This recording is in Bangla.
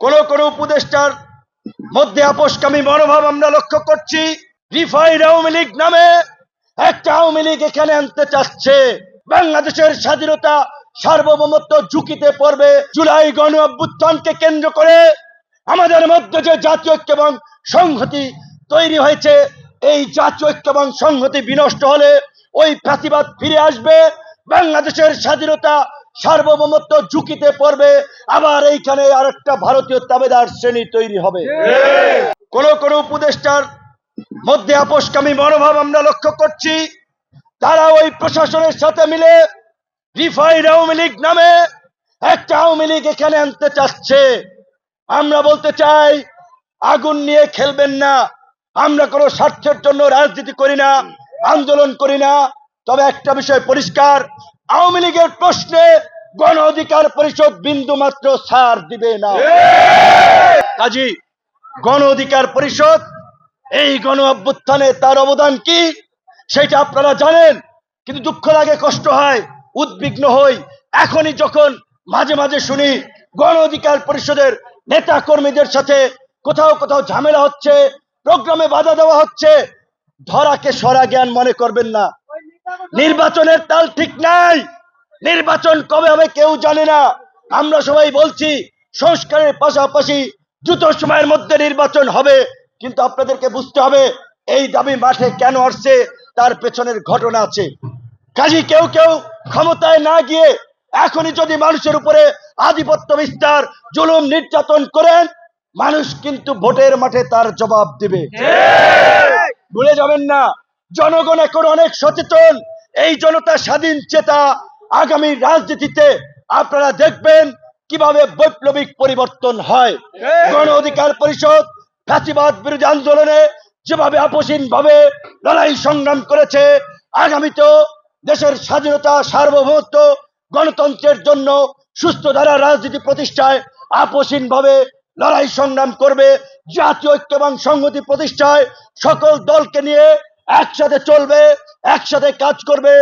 কোন কোন উপদেষ্টার মধ্যে আপোষকামী মনোভাব আমরা লক্ষ্য করছি। রিফাইড আওয়ামী লীগ নামে একটা আওয়ামী লীগ এখানে আনতে চাচ্ছে। বাংলাদেশের স্বাধীনতা সার্বভৌমত্ব ঝুঁকিতে পড়বে। জুলাই গণ অভ্যুত্থানকে কেন্দ্র করে আমাদের মধ্যে যে জাতীয় ঐক্য এবং সংহতি তৈরি হয়েছে, এই জাতীয় ঐক্য এবং সংহতি বিনষ্ট হলে ওই ফাঁসিবাদ ফিরে আসবে। বাংলাদেশের স্বাধীনতা সার্বভৌমত্ব ঝুঁকিতে পড়বে, আবার এইখানে আরেকটা ভারতীয় তাবেদার শ্রেণি তৈরি হবে। কোন কোন উপদেষ্টার মধ্যে আপোষকামী মনোভাব আমরা লক্ষ্য করছি, তারা ওই প্রশাসনের সাথে মিলে রিফাইড আওয়ামী লীগ নামে একটা আওয়ামী লীগ এখানে আনতে চাচ্ছে। আমরা বলতে চাই, আগুন নিয়ে খেলবেন না, আমরা কোনো স্বার্থের জন্য রাজনীতি করি না, আন্দোলন করি না তবে একটা বিষয় পরিষ্কার, আওয়ামী লীগের প্রশ্নে গণ অধিকার পরিষদ বিন্দু মাত্র ছাড় দিবে না। কাজী, গণ অধিকার পরিষদ, এই গণ অভ্যুত্থানে তার অবদান কি? সেটা আপনারা জানেন, কিন্তু দুঃখ লাগে, কষ্ট হয়, উদ্বিগ্ন হই। এখনই যখন মাঝে মাঝে শুনি গণ অধিকার পরিষদের নেতা কর্মীদের সাথে কোথাও কোথাও ঝামেলা হচ্ছে, প্রোগ্রামে বাধা দেওয়া হচ্ছে, ধরাকে সরা জ্ঞান মনে করবেন না। নির্বাচনের তাল ঠিক নাই। নির্বাচন কবে হবে কেউ জানে না। আমরা সবাই বলছি সংস্কারের পাশাপাশি দ্রুত সময়ের মধ্যে নির্বাচন হবে। কিন্তু আপনাদেরকে বুঝতে হবে এই দাবি মাঠে কেন আসছে তার পেছনের ঘটনা আছে। কাজী কেউ কেউ ক্ষমতায় না গিয়ে এখনই যদি মানুষের উপরে আধিপত্য বিস্তার জুলুম নির্যাতন করেন মানুষ কিন্তু ভোটের মাঠে তার জবাব দিবে। ভুলে যাবেন না জনগণ এখন অনেক সচেতন। এই জনতা স্বাধীন চেতা আগামী রাজনীতিতে আপনারা দেখবেন কীভাবে বৈপ্লবিক পরিবর্তন হয়। গণ অধিকার পরিষদ ফ্যাসিবাদ বিরোধী আন্দোলনে যেভাবে আপোষহীন ভাবে লড়াই সংগ্রাম করেছে আগামীতেও দেশের স্বাধীনতা সার্বভৌমত্ব গণতন্ত্রের জন্য সুস্থ ধারা রাজনীতি প্রতিষ্ঠায় আপোষহীন ভাবে লড়াই সংগ্রাম করবে জাতীয় ঐক্য এবং সংহতি প্রতিষ্ঠায় সকল দলকে নিয়ে একসাথে চলবে। একসাথে কাজ করবে।